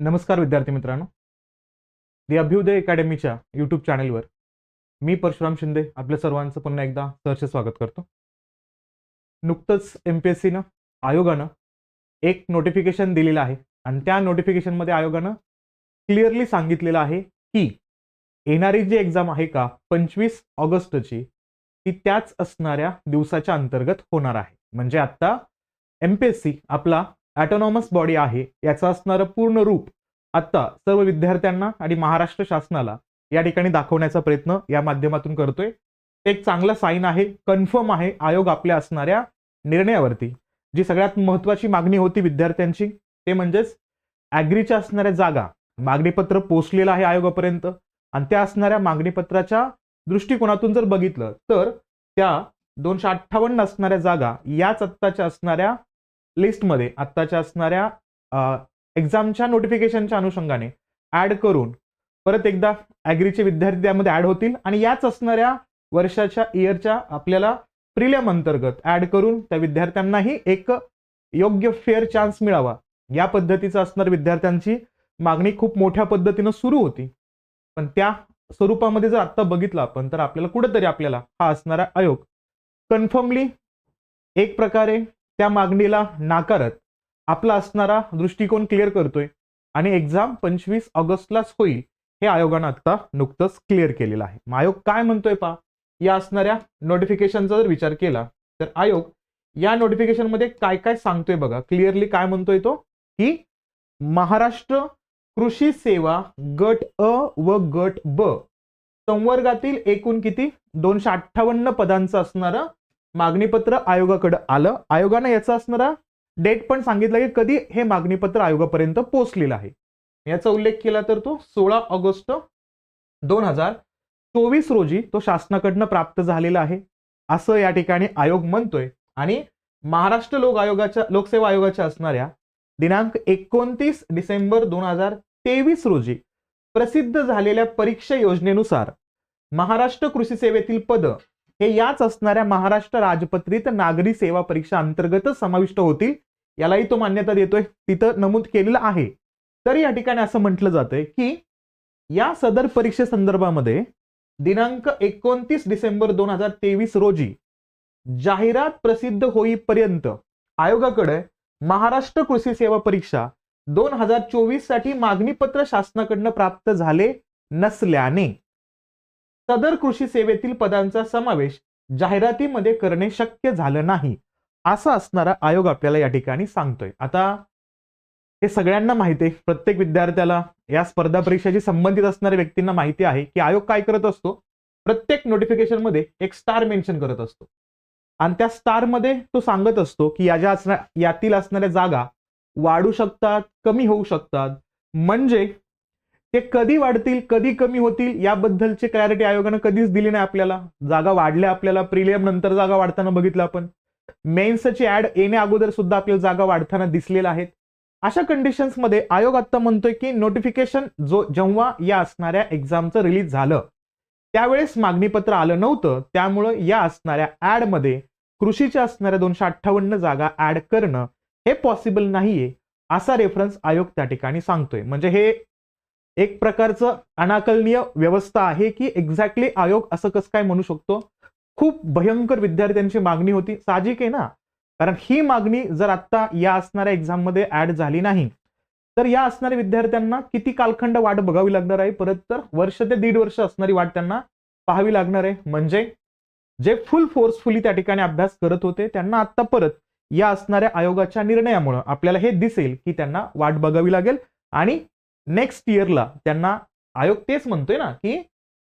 नमस्कार विद्यार्थी मित्रांनो. द अभ्युदय अकॅडमीच्या यूट्यूब चॅनेलवर मी परशुराम शिंदे आपल्या सर्वांचं पुन्हा एकदा सहर्ष स्वागत करतो. नुकतंच एम पी एस सीनं आयोगानं एक नोटिफिकेशन दिलेलं आहे. आणि त्या नोटिफिकेशनमध्ये आयोगानं क्लिअरली सांगितलेलं आहे की येणारी जी एक्झाम आहे का पंचवीस ऑगस्टची ती त्याच असणाऱ्या दिवसाच्या अंतर्गत होणार आहे. म्हणजे आत्ता एम पी एस सी आपला ॲटोनॉमस बॉडी आहे. याचं असणारं पूर्ण रूप आत्ता सर्व विद्यार्थ्यांना आणि महाराष्ट्र शासनाला या ठिकाणी दाखवण्याचा प्रयत्न या माध्यमातून करतोय. एक चांगला साईन आहे कन्फर्म आहे आयोग आपल्या असणाऱ्या निर्णयावरती. जी सगळ्यात महत्वाची मागणी होती विद्यार्थ्यांची ते म्हणजेच ॲग्रीच्या असणाऱ्या जागा मागणीपत्र पोचलेलं आहे आयोगापर्यंत. आणि त्या असणाऱ्या मागणीपत्राच्या दृष्टिकोनातून जर बघितलं तर त्या दोनशे अठ्ठावन्न असणाऱ्या जागा याच आत्ताच्या असणाऱ्या लिस्टमध्ये आत्ताच्या असणाऱ्या एक्झामच्या नोटिफिकेशनच्या अनुषंगाने ऍड करून परत एकदा ॲग्रीचे विद्यार्थी त्यामध्ये ऍड होतील आणि याच असणाऱ्या वर्षाच्या इयरच्या आपल्याला प्रिलियम अंतर्गत ऍड करून त्या विद्यार्थ्यांनाही एक योग्य फेअर चान्स मिळावा. या पद्धतीचं असणाऱ्या विद्यार्थ्यांची मागणी खूप मोठ्या पद्धतीनं सुरू होती. पण त्या स्वरूपामध्ये जर आत्ता बघितलं आपण तर आपल्याला कुठेतरी आपल्याला हा असणारा आयोग कन्फर्मली एक प्रकारे त्या मागणीला नाकारत आपला असणारा दृष्टिकोन क्लिअर करतोय. आणि एक्झाम पंचवीस ऑगस्टलाच होईल हे आयोगानं आता नुकतंच क्लिअर केलेलं आहे. मग आयोग काय म्हणतोय पा या असणाऱ्या नोटिफिकेशनचा जर विचार केला तर आयोग या नोटिफिकेशनमध्ये काय काय सांगतोय बघा? क्लिअरली काय म्हणतोय तो? की महाराष्ट्र कृषी सेवा गट अ व गट ब संवर्गातील एकूण किती? दोनशे अठ्ठावन्न पदांचं असणारं मागणीपत्र आयोगाकडे आलं. आयोगानं याचा असणारा डेट पण सांगितलं की कधी हे मागणीपत्र आयोगापर्यंत पोहोचलेलं आहे. याचा उल्लेख केला तर तो सोळा ऑगस्ट दोन हजार चोवीस रोजी तो शासनाकडनं प्राप्त झालेला आहे. असं या ठिकाणी आयोग म्हणतोय. आणि महाराष्ट्र लोक आयोगाच्या लोकसेवा आयोगाच्या असणाऱ्या दिनांक एकोणतीस डिसेंबर दोन हजार तेवीस रोजी प्रसिद्ध झालेल्या परीक्षा योजनेनुसार महाराष्ट्र कृषी सेवेतील पद हे याच असणाऱ्या महाराष्ट्र राजपत्रित नागरी सेवा परीक्षा अंतर्गतच समाविष्ट होतील. यालाही तो मान्यता देतोय. तिथं नमूद केलेलं आहे. तरी या ठिकाणी असं म्हटलं जातंय की या सदर परीक्षेसंदर्भामध्ये दिनांक एकोणतीस डिसेंबर दोन हजार तेवीस रोजी जाहिरात प्रसिद्ध होईपर्यंत आयोगाकडे महाराष्ट्र कृषी सेवा परीक्षा दोन हजार चोवीससाठी मागणीपत्र शासनाकडनं प्राप्त झाले नसल्याने सदर कृषी सेवेतील पदांचा समावेश जाहिरातीमध्ये करणे शक्य झालं नाही असा असणारा आयोग आपल्याला या ठिकाणी सांगतोय. आता हे सगळ्यांना माहिती आहे प्रत्येक विद्यार्थ्याला या स्पर्धा परीक्षेशी संबंधित असणाऱ्या व्यक्तींना माहिती आहे की आयोग काय करत असतो? प्रत्येक नोटिफिकेशनमध्ये एक स्टार मेन्शन करत असतो. आणि त्या स्टारमध्ये तो सांगत असतो की या ज्या असणार यातील असणाऱ्या जागा वाढू शकतात कमी होऊ शकतात. म्हणजे ते कधी वाढतील कधी कमी होतील याबद्दलची क्लॅरिटी आयोगानं कधीच दिली नाही आपल्याला. जागा वाढल्या आपल्याला प्रिलियम नंतर जागा वाढताना बघितलं आपण. मेन्सची ऍड येण्या अगोदर सुद्धा आपल्याला जागा वाढताना दिसलेल्या आहेत. अशा कंडिशन्समध्ये आयोग आता म्हणतोय की नोटिफिकेशन जो जेव्हा या असणाऱ्या एक्झामचं रिलीज झालं त्यावेळेस मागणीपत्र आलं नव्हतं. त्यामुळं या असणाऱ्या ऍडमध्ये कृषीच्या असणाऱ्या दोनशे अठ्ठावन्न जागा ऍड करणं हे पॉसिबल नाहीये असा रेफरन्स आयोग त्या ठिकाणी सांगतोय. म्हणजे हे एक प्रकारचं अनाकलनीय व्यवस्था आहे की एक्झॅक्टली आयोग असं कसं काय म्हणू शकतो? खूप भयंकर विद्यार्थ्यांची मागणी होती. साहजिक आहे ना? कारण ही मागणी जर आता या असणाऱ्या एक्झाममध्ये ऍड झाली नाही तर या असणाऱ्या विद्यार्थ्यांना किती कालखंड वाट बघावी लागणार आहे? परत तर वर्ष ते दीड वर्ष असणारी वाट त्यांना पाहावी लागणार आहे. म्हणजे जे फुल फोर्सफुली त्या ठिकाणी अभ्यास करत होते त्यांना आता परत या असणाऱ्या आयोगाच्या निर्णयामुळे आपल्याला हे दिसेल की त्यांना वाट बघावी लागेल आणि नेक्स्ट इयरला त्यांना आयोग तेच म्हणतोय ना की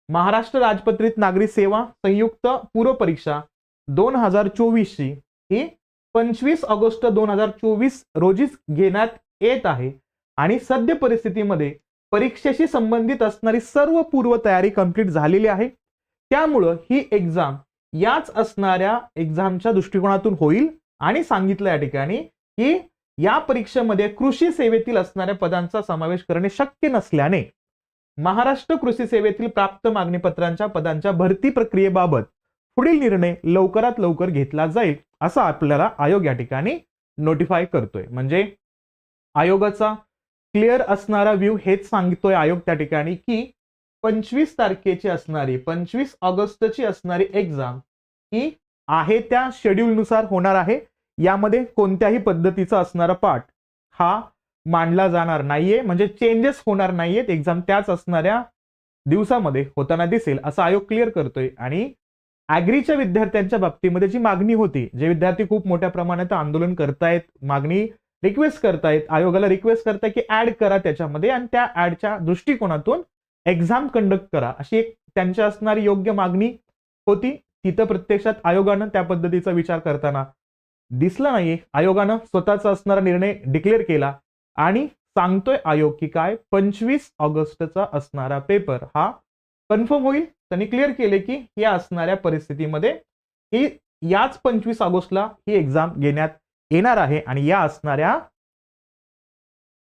महाराष्ट्र राजपत्रित नागरी सेवा संयुक्त पूर्व परीक्षा दोन हजार चोवीसची ही पंचवीस ऑगस्ट दोन हजार चोवीस रोजीच घेण्यात येत आहे. आणि सद्य परिस्थितीमध्ये परीक्षेशी संबंधित असणारी सर्व पूर्व तयारी कंप्लीट झालेली आहे. त्यामुळं ही एक्झाम याच असणाऱ्या एक्झामच्या दृष्टिकोनातून होईल आणि सांगितलं या ठिकाणी की या परीक्षेमध्ये कृषी सेवेतील असणाऱ्या पदांचा समावेश करणे शक्य नसल्याने महाराष्ट्र कृषी सेवेतील प्राप्त मागणीपत्रांच्या पदांच्या भरती प्रक्रियेबाबत पुढील निर्णय लवकरात लवकर घेतला जाईल असं आपल्याला आयोग या ठिकाणी नोटिफाय करतोय. म्हणजे आयोगाचा क्लिअर असणारा व्ह्यू हेच सांगतोय आयोग त्या ठिकाणी की पंचवीस तारखेची असणारी पंचवीस ऑगस्टची असणारी एक्झाम ही आहे त्या शेड्यूलनुसार होणार आहे. यामध्ये कोणत्याही पद्धतीचा असणारा पाठ हा मांडला जाणार नाहीये. म्हणजे चेंजेस होणार नाहीयेत. एक्झाम त्याच असणाऱ्या दिवसामध्ये होताना दिसेल असा आयोग क्लिअर करतोय. आणि ॲग्रीच्या विद्यार्थ्यांच्या बाबतीमध्ये जी मागणी होती जे विद्यार्थी खूप मोठ्या प्रमाणात आंदोलन करतायत मागणी रिक्वेस्ट करतायत आयोगाला रिक्वेस्ट करताय की ऍड करा त्याच्यामध्ये आणि त्या ऍडच्या दृष्टिकोनातून एक्झाम कंडक्ट करा अशी एक त्यांच्या असणारी योग्य मागणी होती. तिथं प्रत्यक्षात आयोगानं त्या पद्धतीचा विचार करताना दिसला नाहीये. आयोगानं स्वतःचा असणारा निर्णय डिक्लेअर केला आणि सांगतोय आयोग की काय? पंचवीस ऑगस्टचा असणारा पेपर हा कन्फर्म होईल. त्यांनी क्लिअर केले की या असणाऱ्या परिस्थितीमध्ये ही याच पंचवीस ऑगस्टला ही एक्झाम घेण्यात येणार आहे आणि या असणाऱ्या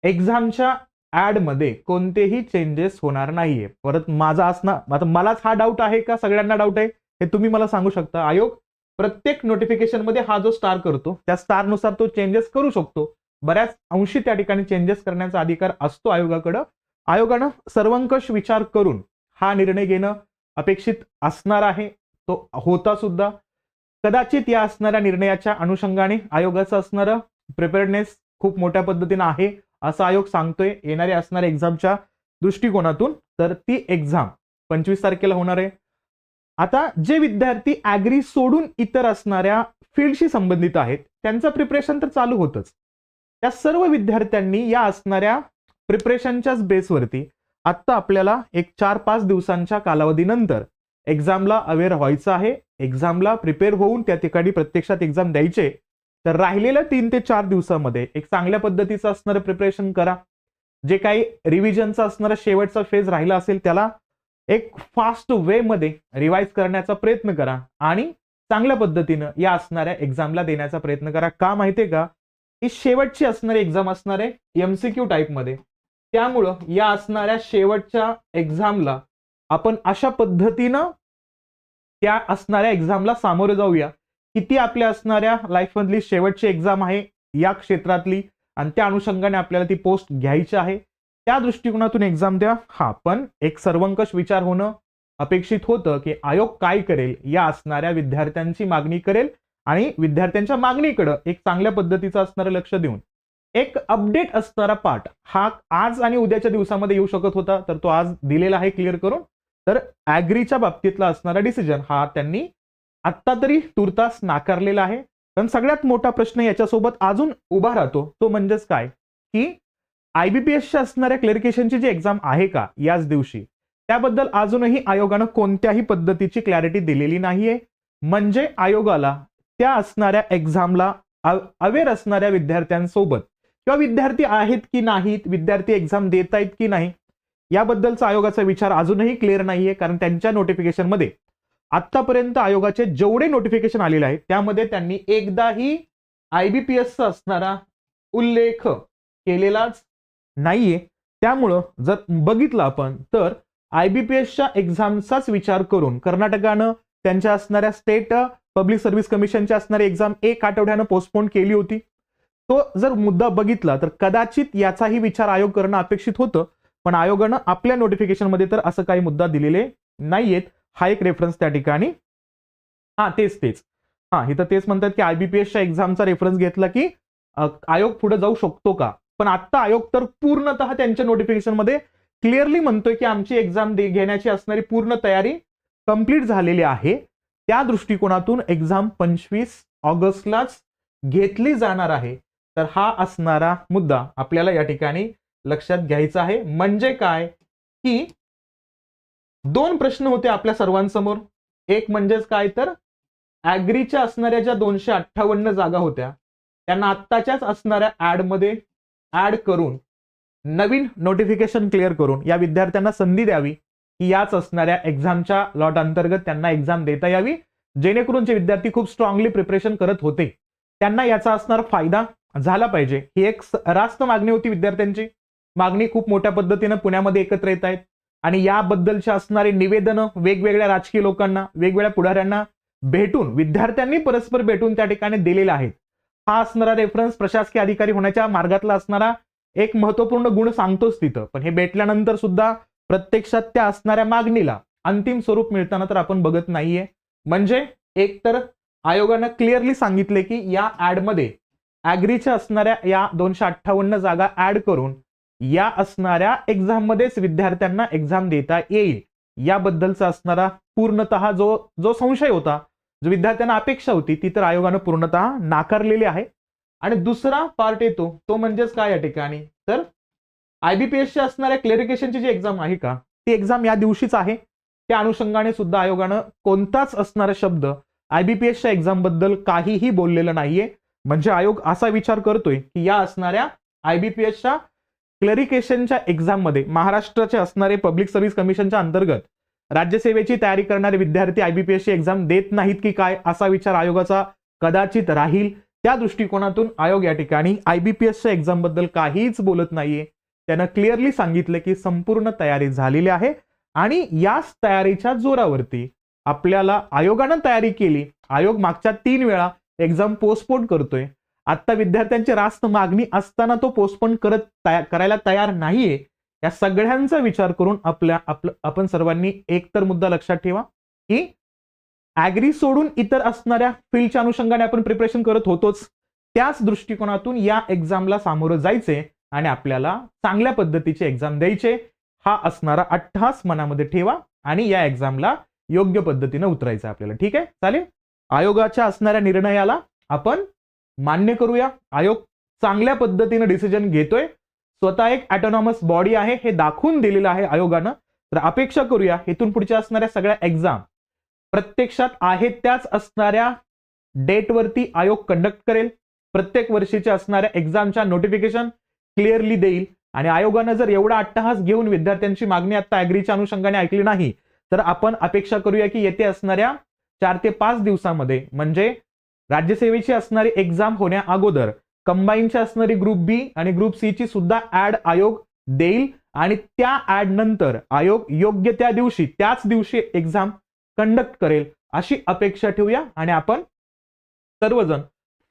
एक्झामच्या ऍडमध्ये कोणतेही चेंजेस होणार नाहीये. परत माझा असणार आता मलाच हा डाऊट आहे का? सगळ्यांना डाऊट आहे? हे तुम्ही मला सांगू शकता. आयोग प्रत्येक नोटिफिकेशनमध्ये हा जो स्टार करतो त्या स्टारनुसार तो चेंजेस करू शकतो. बऱ्याच अंशी त्या ठिकाणी चेंजेस करण्याचा अधिकार असतो आयोगाकडं. आयोगानं सर्वंकष विचार करून हा निर्णय घेणं अपेक्षित असणार आहे. तो होता सुद्धा. कदाचित या असणाऱ्या निर्णयाच्या अनुषंगाने आयोगाचं असणारं प्रिपेअरनेस खूप मोठ्या पद्धतीनं आहे असं आयोग सांगतोय. येणाऱ्या असणाऱ्या एक्झामच्या दृष्टिकोनातून तर ती एक्झाम पंचवीस तारखेला होणार आहे. आता जे विद्यार्थी ऍग्री सोडून इतर असणाऱ्या फील्डशी संबंधित आहेत त्यांचं प्रिपरेशन तर चालू होतच. त्या सर्व विद्यार्थ्यांनी या असणाऱ्या प्रिपरेशनच्याच बेसवरती आत्ता आपल्याला एक चार पाच दिवसांच्या कालावधीनंतर एक्झामला अवेअर व्हायचं आहे. एक्झामला प्रिपेअर होऊन त्या ठिकाणी प्रत्यक्षात एक्झाम द्यायचे. तर राहिलेल्या तीन ते चार दिवसामध्ये एक चांगल्या पद्धतीचं असणारं प्रिपरेशन करा. जे काही रिव्हिजनचा असणारा शेवटचा फेज राहिला असेल त्याला एक फास्ट वे मध्ये रिवाईज करण्याचा प्रयत्न करा आणि चांगल्या पद्धतीनं या असणाऱ्या एक्झामला देण्याचा प्रयत्न करा. का माहितीये का? ही शेवटची असणारी एक्झाम असणार आहे एमसीक्यू टाईपमध्ये त्यामुळं या असणाऱ्या शेवटच्या एक्झामला आपण अशा पद्धतीनं त्या असणाऱ्या एक्झामला सामोरे जाऊया. किती आपल्या असणाऱ्या लाईफमधली शेवटची एक्झाम आहे या क्षेत्रातली आणि त्या अनुषंगाने आपल्याला ती पोस्ट घ्यायची आहे. त्या दृष्टिकोनातून एक्झाम द्या. हा पण एक सर्वंकष विचार होणं अपेक्षित होतं की आयोग काय करेल या असणाऱ्या विद्यार्थ्यांची मागणी करेल आणि विद्यार्थ्यांच्या मागणीकडं एक चांगल्या पद्धतीचं असणारं लक्ष देऊन. एक अपडेट असणारा पाठ हा आज आणि उद्याच्या दिवसामध्ये येऊ शकत होता तर तो आज दिलेला आहे क्लिअर करून. तर ऍग्रीच्या बाबतीतला असणारा डिसिजन हा त्यांनी आत्ता तरी तुर्तास नाकारलेला आहे. पण सगळ्यात मोठा प्रश्न याच्यासोबत अजून उभा राहतो तो म्हणजेच काय? की आयबीपीएसच्या असणाऱ्या क्लेरिफिकेशनची जी एक्झाम आहे का याच दिवशी त्याबद्दल अजूनही आयोगानं कोणत्याही पद्धतीची क्लॅरिटी दिलेली नाहीये. म्हणजे आयोगाला त्या असणाऱ्या एक्झामला अवेअर असणाऱ्या विद्यार्थ्यांसोबत किंवा विद्यार्थी आहेत की नाहीत विद्यार्थी एक्झाम देत आहेत की नाही याबद्दलचा आयोगाचा विचार अजूनही क्लिअर नाहीये कारण त्यांच्या नोटिफिकेशनमध्ये आतापर्यंत आयोगाचे जेवढे नोटिफिकेशन आलेले आहेत त्यामध्ये त्यांनी एकदाही आयबीपीएसचा असणारा उल्लेख केलेलाच नाहीये. त्यामुळं जर बघितलं आपण तर आयबीपीएसच्या एक्झामचाच विचार करून कर्नाटकानं त्यांच्या असणाऱ्या स्टेट पब्लिक सर्व्हिस कमिशनच्या असणारी एक्झाम एक आठवड्यानं पोस्टपोन केली होती. तो जर मुद्दा बघितला तर कदाचित याचाही विचार आयोग करणं अपेक्षित होतं पण आयोगानं आपल्या नोटिफिकेशनमध्ये तर असं काही मुद्दा दिलेले नाहीयेत. हा एक रेफरन्स त्या ठिकाणी. हा तेच तेच. हा इथं तेच म्हणतात की आयबीपीएसच्या एक्झामचा रेफरन्स घेतला की आयोग पुढे जाऊ शकतो का? पण आता आयोग तर पूर्णतः त्यांच्या नोटिफिकेशनमध्ये क्लिअरली म्हणतोय की आमची एक्झाम घेण्याची असणारी पूर्ण तयारी कंप्लीट झालेली आहे. त्या दृष्टिकोनातून एक्झाम पंचवीस ऑगस्टलाच घेतली जाणार आहे. तर हा असणारा मुद्दा आपल्याला या ठिकाणी लक्षात घ्यायचा आहे. म्हणजे काय? की दोन प्रश्न होते आपल्या सर्वांसमोर. एक म्हणजेच काय तर? ऍग्रीच्या असणाऱ्या ज्या दोनशे अठ्ठावन्न जागा होत्या त्यांना आत्ताच्याच असणाऱ्या ऍडमध्ये ऍड करून नवीन नोटिफिकेशन क्लिअर करून या विद्यार्थ्यांना संधी द्यावी की याच असणाऱ्या एक्झामच्या लॉट अंतर्गत त्यांना एक्झाम देता यावी जेणेकरून जे विद्यार्थी खूप स्ट्रॉंगली प्रिपरेशन करत होते त्यांना याचा असणारा फायदा झाला पाहिजे. ही एक रास्त मागणी होती विद्यार्थ्यांची. मागणी खूप मोठ्या पद्धतीनं पुण्यामध्ये एकत्र येत आहेत. आणि याबद्दलचे असणारे निवेदनं वेगवेगळ्या राजकीय लोकांना वेगवेगळ्या पुढाऱ्यांना भेटून विद्यार्थ्यांनी परस्पर भेटून त्या ठिकाणी दिलेले आहेत. हा असणारा रेफरन्स प्रशासकीय अधिकारी होण्याच्या मार्गातला असणारा एक महत्त्वपूर्ण गुण सांगतोच तिथं. पण हे भेटल्यानंतर सुद्धा प्रत्यक्षात त्या असणाऱ्या मागणीला अंतिम स्वरूप मिळताना तर आपण बघत नाहीये. म्हणजे एक तर आयोगानं क्लिअरली सांगितले की या ऍडमध्ये ऍग्रीच्या असणाऱ्या या दोनशे अठ्ठावन्न जागा ऍड करून या असणाऱ्या एक्झाम मध्येच विद्यार्थ्यांना एक्झाम देता येईल. याबद्दलचा असणारा पूर्णतः जो जो संशय होता जो विद्यार्थ्यांना अपेक्षा होती ती तर आयोगानं पूर्णतः नाकारलेली आहे. आणि दुसरा पार्ट येतो तो म्हणजेच काय या ठिकाणी? तर आयबीपीएसची असणाऱ्या क्लेरिफिकेशनची जी एक्झाम आहे का ती एक्झाम या दिवशीच आहे. त्या अनुषंगाने सुद्धा आयोगानं कोणताच असणारा शब्द आयबीपीएसच्या एक्झामबद्दल काहीही बोललेलं नाहीये. म्हणजे आयोग असा विचार करतोय की या असणाऱ्या आयबीपीएसच्या क्लरिकेशनच्या एक्झाममध्ये महाराष्ट्राचे असणारे पब्लिक सर्व्हिस कमिशनच्या अंतर्गत राज्यसेवेची तयारी करणारे विद्यार्थी आयबीपीएसची एक्झाम देत नाहीत की काय असा विचार आयोगाचा कदाचित राहील. त्या दृष्टिकोनातून आयोग या ठिकाणी आयबीपीएसच्या एक्झामबद्दल काहीच बोलत नाहीये. त्यानं क्लिअरली सांगितलं की संपूर्ण तयारी झालेली आहे आणि याच तयारीच्या जोरावरती आपल्याला आयोगानं तयारी केली. आयोग मागच्या तीन वेळा एक्झाम पोस्टपोन करतोय. आता विद्यार्थ्यांची रास्त मागणी असताना तो पोस्टपोन करत तया- करायला तयार नाहीये. या सगळ्यांचा विचार करून आपल्या आपलं आपण सर्वांनी एकतर मुद्दा लक्षात ठेवा की ऍग्री सोडून इतर असणाऱ्या फील्डच्या अनुषंगाने आपण प्रिपरेशन करत होतोच. त्याच दृष्टिकोनातून या एक्झामला सामोरं जायचे आणि आपल्याला चांगल्या पद्धतीचे एक्झाम द्यायचे हा असणारा अठ्ठास मनामध्ये ठेवा आणि या एक्झामला योग्य पद्धतीने उतरायचं आपल्याला. ठीक आहे? चालेल? आयोगाच्या असणाऱ्या निर्णयाला आपण मान्य करूया. आयोग चांगल्या पद्धतीने डिसिजन घेतोय. स्वतः एक ऍटोनॉमस बॉडी आहे हे दाखवून दिलेलं आहे आयोगानं. तर अपेक्षा करूया इथून पुढच्या असणाऱ्या सगळ्या एक्झाम प्रत्यक्षात आहेत त्याच असणाऱ्या डेटवरती आयोग कंडक्ट करेल. प्रत्येक वर्षीच्या असणाऱ्या एक्झामच्या नोटिफिकेशन क्लिअरली देईल. आणि आयोगानं जर एवढा अट्टहास घेऊन विद्यार्थ्यांची मागणी आता अॅग्रीच्या अनुषंगाने ऐकली नाही तर आपण अपेक्षा करूया की येथे असणाऱ्या चार ते पाच दिवसामध्ये म्हणजे राज्यसेवेची असणारी एक्झाम होण्या अगोदर कंबाईनची असणारी ग्रुप बी आणि ग्रुप सी ची सुद्धा ऍड आयोग देईल. आणि त्या ऍड नंतर आयोग योग्य त्या दिवशी त्याच दिवशी एक्झाम कंडक्ट करेल अशी अपेक्षा ठेवूया. आणि आपण सर्वजण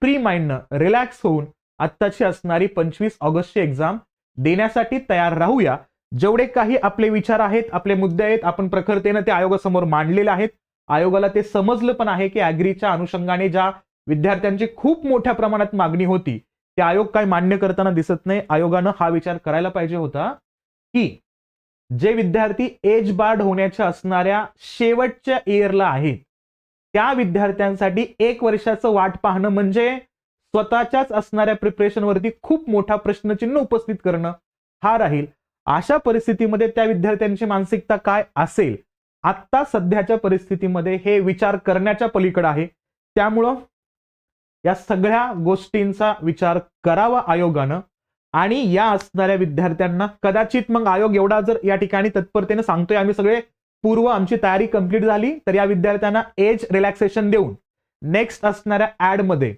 फ्री माइंडनं रिलॅक्स होऊन आत्ताची असणारी पंचवीस ऑगस्टची एक्झाम देण्यासाठी तयार राहूया. जेवढे काही आपले विचार आहेत आपले मुद्दे आहेत आपण प्रखरतेनं ते आयोगासमोर मांडलेले आहेत. आयोगाला ते समजलं पण आहे की अॅग्रीच्या अनुषंगाने ज्या विद्यार्थ्यांची खूप मोठ्या प्रमाणात मागणी होती. ते आयोग काय मान्य करताना दिसत नाही. आयोगानं हा विचार करायला पाहिजे होता की जे विद्यार्थी एज बार्ड होण्याच्या असणाऱ्या शेवटच्या इयरला आहेत त्या विद्यार्थ्यांसाठी एक वर्षाचं वाट पाहणं म्हणजे स्वतःच्याच असणाऱ्या प्रिपरेशनवरती खूप मोठा प्रश्नचिन्ह उपस्थित करणं हा राहील. अशा परिस्थितीमध्ये त्या विद्यार्थ्यांची मानसिकता काय असेल? आत्ता सध्याच्या परिस्थितीमध्ये हे विचार करण्याच्या पलीकडे आहे. त्यामुळं या सगळ्या गोष्टींचा विचार करावा आयोगानं. आणि या असणाऱ्या विद्यार्थ्यांना कदाचित मग आयोग एवढा जर या ठिकाणी तत्परतेने सांगतोय आम्ही सगळे पूर्व आमची तयारी कंप्लीट झाली तर या विद्यार्थ्यांना एज रिलॅक्सेशन देऊन नेक्स्ट असणाऱ्या ऍडमध्ये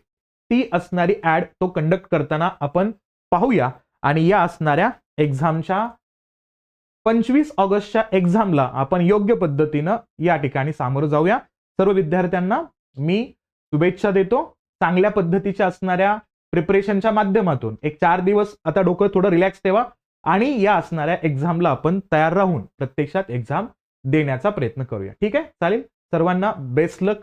ती असणारी ऍड तो कंडक्ट करताना आपण पाहूया. आणि या असणाऱ्या एक्झामच्या पंचवीस ऑगस्टच्या एक्झामला आपण योग्य पद्धतीनं या ठिकाणी सामोरं जाऊया. सर्व विद्यार्थ्यांना मी शुभेच्छा देतो. चांगल्या पद्धतीच्या असणाऱ्या प्रिपरेशनच्या माध्यमातून. एक चार दिवस आता डोकं थोडं रिलॅक्स ठेवा आणि या असणाऱ्या एक्झामला आपण तयार राहून प्रत्यक्षात एक्झाम देण्याचा प्रयत्न करूया. ठीक आहे? चालेल? सर्वांना बेस्ट लक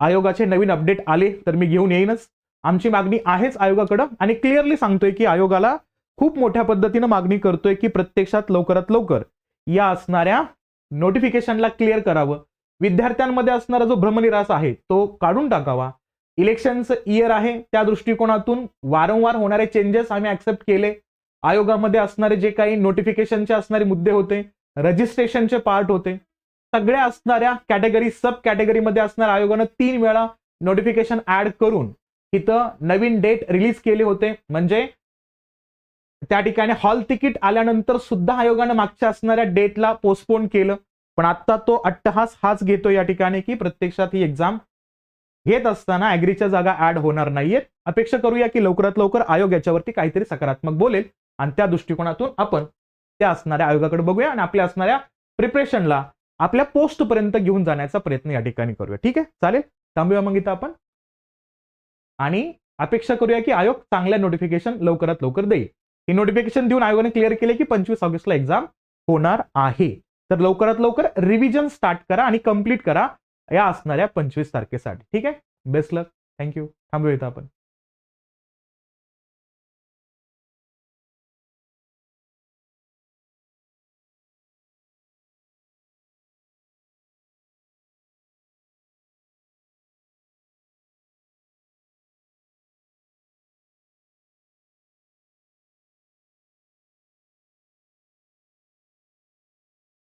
आयोगाचे नवीन अपडेट आले तर मी घेऊन येईनच. आमची मागणी आहेच आयोगाकडं आणि क्लिअरली सांगतोय की आयोगाला खूप मोठ्या पद्धतीनं मागणी करतोय की प्रत्यक्षात लवकरात लवकर या असणाऱ्या नोटिफिकेशनला क्लिअर करावं. विद्यार्थ्यांमध्ये असणारा जो भ्रमनिरास आहे तो काढून टाकावा. इलेक्शनचं इयर आहे. त्या दृष्टिकोनातून वारंवार होणारे चेंजेस आम्ही ऍक्सेप्ट केले. आयोगामध्ये असणारे जे काही नोटिफिकेशनचे असणारे मुद्दे होते रजिस्ट्रेशनचे पार्ट होते. सगळ्या असणाऱ्या कॅटेगरी सब कॅटेगरीमध्ये असणाऱ्या आयोगानं तीन वेळा नोटिफिकेशन ऍड करून इथं नवीन डेट रिलीज केले होते. म्हणजे त्या ठिकाणी हॉल तिकीट आल्यानंतर सुद्धा आयोगानं मागच्या असणाऱ्या डेटला पोस्टपोन केलं. पण आता तो अट्टहास हाच घेतो या ठिकाणी की प्रत्यक्षात ही एक्झाम घेत असताना अॅग्रीच्या जागा ऍड होणार नाहीयेत. अपेक्षा करूया की लवकरात लवकर आयोग याच्यावरती काहीतरी सकारात्मक बोलेल. आणि त्या दृष्टिकोनातून आपण त्या असणाऱ्या आयोगाकडे बघूया आणि आपल्या असणाऱ्या प्रिपरेशनला आपल्या पोस्ट पर्यंत घेऊन जाण्याचा प्रयत्न या ठिकाणी करूया. ठीक आहे? चालेल? थांबूया मग इथं आपण. आणि अपेक्षा करूया की आयोग चांगल्या नोटिफिकेशन लवकरात लवकर देईल. ही नोटिफिकेशन देऊन आयोगाने क्लिअर केले की पंचवीस ऑगस्टला एक्झाम होणार आहे. तर लवकरात लवकर रिव्हिजन स्टार्ट करा आणि कंप्लीट करा. या असणाऱ्या पंचवीस तारखेसाठी. ठीक आहे? बेस्ट लक थँक्यू थांबूया इथं आपण.